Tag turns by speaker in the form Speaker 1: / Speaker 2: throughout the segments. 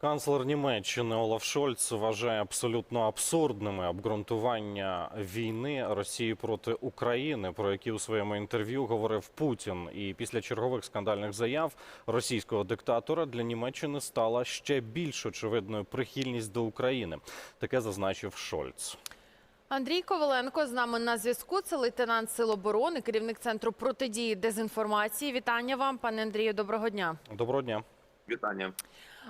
Speaker 1: Канцлер Німеччини Олаф Шольц вважає абсолютно абсурдними обґрунтування війни Росії проти України, про які у своєму інтерв'ю говорив Путін. І після чергових скандальних заяв російського диктатора для Німеччини стала ще більш очевидною прихильність до України. Таке зазначив Шольц.
Speaker 2: Андрій Коваленко з нами на зв'язку. Це лейтенант Сил оборони, керівник центру протидії дезінформації. Вітання вам, пане Андрію. Доброго дня.
Speaker 1: Доброго дня.
Speaker 3: Вітання.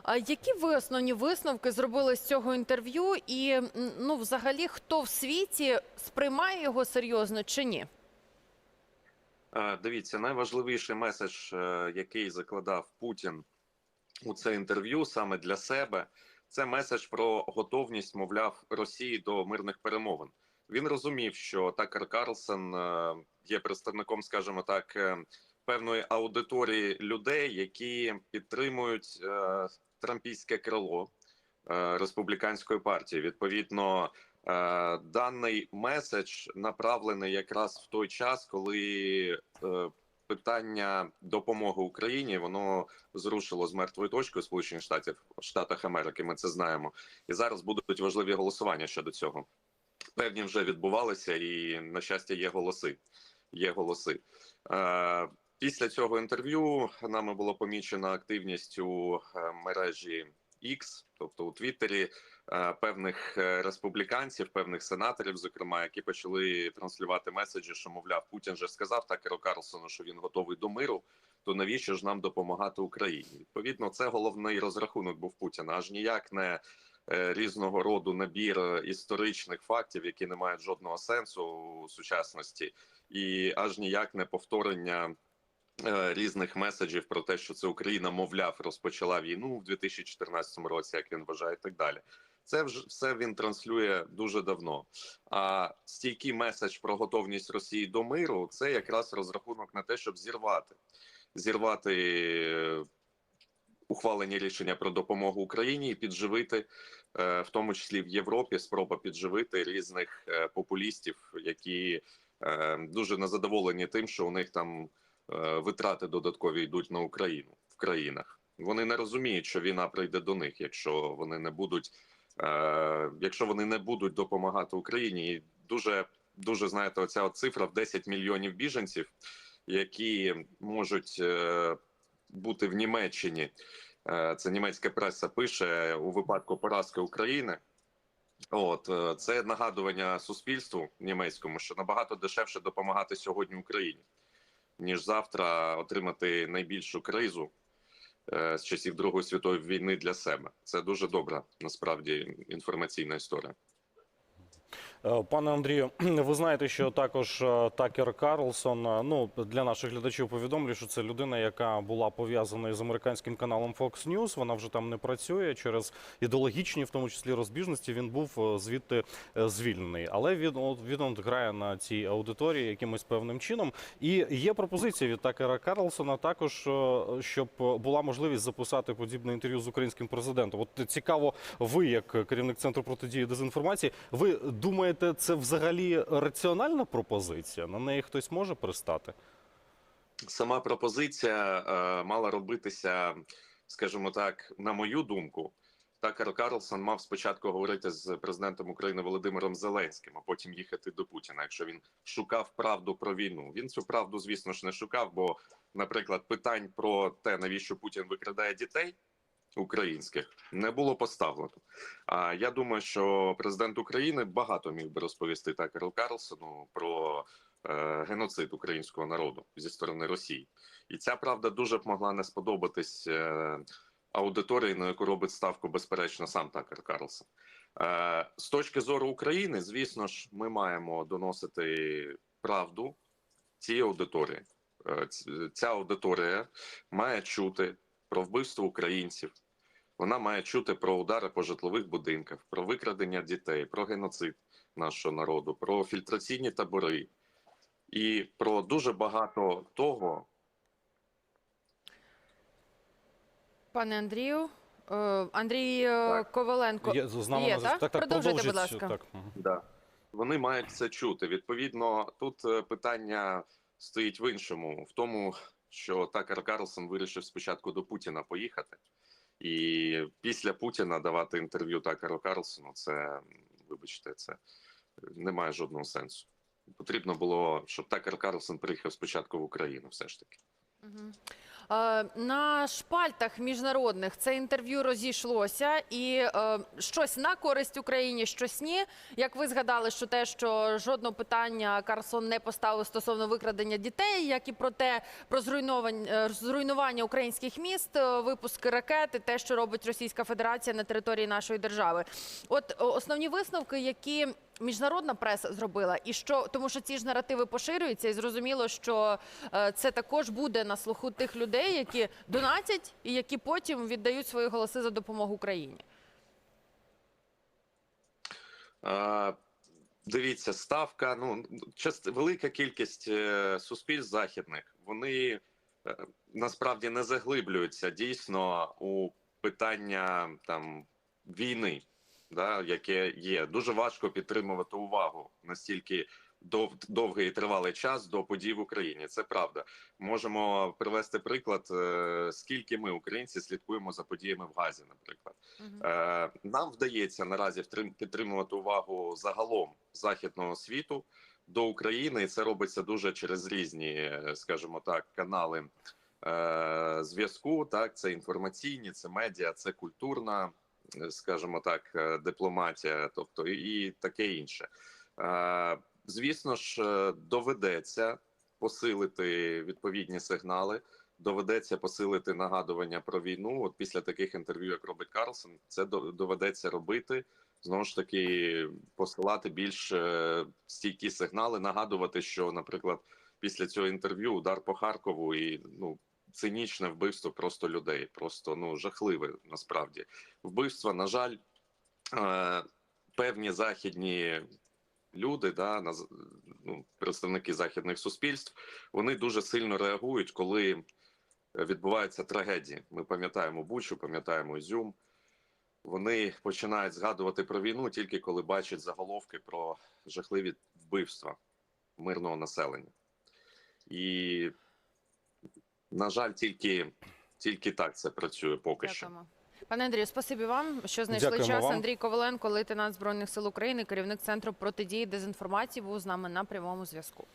Speaker 2: А які ви основні висновки зробили з цього інтерв'ю? І ну, взагалі, хто в світі сприймає його серйозно чи ні?
Speaker 3: Е, Дивіться, найважливіший меседж, е, який закладав Путін у це інтерв'ю саме для себе, це меседж про готовність, мовляв, Росії до мирних перемовин. Він розумів, що Такер Карлсон е, є представником, скажімо так, певної аудиторії людей, які підтримують е, трампійське крило е, республіканської партії. Відповідно, е, даний меседж направлений якраз в той час, коли е, питання допомоги Україні воно зрушило з мертвої точки у Сполучених Штатів Штатах Америки. Ми це знаємо, і зараз будуть важливі голосування щодо цього. Певні вже відбувалися, і на щастя, є голоси. Є голоси. Е, Після цього інтерв'ю нами було помічено активність у е, мережі X, тобто у Твіттері, е, певних е, республіканців, певних сенаторів, зокрема, які почали транслювати меседжі, що мовляв, Путін же сказав Такеру Карлсону, що він готовий до миру. То навіщо ж нам допомагати Україні? Відповідно, це головний розрахунок був Путіна, аж ніяк не різного роду набір історичних фактів, які не мають жодного сенсу у сучасності, і аж ніяк не повторення різних меседжів про те, що це Україна, мовляв, розпочала війну в 2014 році, як він вважає, і так далі. Це вже все він транслює дуже давно. А стійкий меседж про готовність Росії до миру це якраз розрахунок на те, щоб зірвати зірвати е, ухвалені рішення про допомогу Україні і підживити, е, в тому числі в Європі, спроба підживити різних е, популістів, які е, дуже незадоволені тим, що у них там е, витрати додаткові йдуть на Україну в країнах. Вони не розуміють, що війна прийде до них, якщо вони не будуть, е, якщо вони не будуть допомагати Україні. І дуже дуже знаєте, оця от цифра в 10 мільйонів біженців, які можуть е, бути в Німеччині. Е, Це німецька преса пише у випадку поразки України. От е, це нагадування суспільству німецькому, що набагато дешевше допомагати сьогодні Україні, ніж завтра отримати найбільшу кризу е, з часів Другої світової війни для себе. Це дуже добра насправді інформаційна історія.
Speaker 1: Е, Пане Андрію, ви знаєте, що також е, Такер Карлсон. е, Ну для наших глядачів повідомлю, що це людина, яка була пов'язана із американським каналом Fox News. Вона вже там не працює через ідеологічні, в тому числі розбіжності. Він був звідти звільнений, але він він грає на цій аудиторії якимось певним чином. І є пропозиція від Такера Карлсона також, щоб була можливість записати подібне інтерв'ю з українським президентом. От цікаво, ви як керівник центру протидії дезінформації, ви думаєте, це взагалі раціональна пропозиція? На неї хтось може пристати?
Speaker 3: Сама пропозиція е, мала робитися, скажімо так, на мою думку. Такер Карлсон мав спочатку говорити з президентом України Володимиром Зеленським, а потім їхати до Путіна. Якщо він шукав правду про війну, він цю правду, звісно ж, не шукав. Бо, наприклад, питань про те, навіщо Путін викрадає дітей українських, не було поставлено. А я думаю, що президент України багато міг би розповісти Такеру Карлсону про е, геноцид українського народу зі сторони Росії, і ця правда дуже б могла не сподобатись е, аудиторії, на яку робить ставку, безперечно, сам Такер Карлсон. Е, з точки зору України, звісно ж, ми маємо доносити правду цій аудиторії. Е, Ця аудиторія має чути про вбивство українців. Вона має чути про удари по житлових будинках, про викрадення дітей, про геноцид нашого народу, про фільтраційні табори і про дуже багато того,
Speaker 2: Пане Андрію, Е, Андрій е,
Speaker 3: Так.
Speaker 2: Коваленко.
Speaker 1: Є
Speaker 2: Є,
Speaker 1: на зв'язку.
Speaker 2: так? Продовжуйте, будь ласка.
Speaker 1: Так.
Speaker 3: Да. Вони мають це чути. Відповідно, тут е, питання стоїть в іншому, в тому, що Такер Карлсон вирішив спочатку до Путіна поїхати І після Путіна давати інтерв'ю Такеру Карлсону, це вибачте, це не має жодного сенсу. Потрібно було, щоб Такер Карлсон приїхав спочатку в Україну, все ж таки.
Speaker 2: Мгм. Е, На шпальтах міжнародних це інтерв'ю розійшлося, і е, щось на користь Україні, щось ні. Як ви згадали, що те, що жодного питання Карлсон не поставив стосовно викрадення дітей, як і про те, про зруйнування, е, українських міст, е, випуски ракет, те, що робить Російська Федерація на території нашої держави. От основні висновки, які міжнародна преса зробила, і що тому, що ці ж наративи поширюються, і зрозуміло, що е, це також буде на слуху тих людей, які донатять і які потім віддають свої голоси за допомогу Україні.
Speaker 3: А, Дивіться, ставка. Ну част, велика кількість е, суспільств західних вони е, насправді не заглиблюються дійсно у питання там війни, да, яке є. Дуже важко підтримувати увагу настільки дов, довгий і тривалий час до подій в Україні. Це правда. Можемо привести приклад, е, скільки ми, українці, слідкуємо за подіями в Газі, наприклад. Е, Нам вдається наразі підтримувати увагу загалом західного світу до України, і це робиться дуже через різні, е, скажімо так, канали зв'язку. Так, це інформаційні, це медіа, це культурна, скажімо так, е, дипломатія, тобто і, таке інше. Е, Звісно ж, е, доведеться посилити відповідні сигнали доведеться посилити нагадування про війну. От після таких інтерв'ю, як робить Карлсон, це доведеться робити. Знову ж таки, посилати більш стійкі сигнали, нагадувати, що, наприклад, після цього інтерв'ю удар по Харкову і ну цинічне вбивство просто людей, просто ну жахливе насправді вбивства. На жаль, е, певні західні люди, да, наз- ну, представники західних суспільств, вони дуже сильно реагують, коли відбуваються трагедії. Ми пам'ятаємо Бучу, пам'ятаємо Ізюм. Вони починають згадувати про війну тільки коли бачать заголовки про жахливі вбивства мирного населення. І, на жаль, тільки, тільки так це працює поки що.
Speaker 2: Пане Андрію, спасибі вам, що знайшли
Speaker 1: Дякуємо
Speaker 2: час.
Speaker 1: вам.
Speaker 2: Андрій Коваленко, лейтенант збройних сил України, керівник центру протидії дезінформації, був з нами на прямому зв'язку.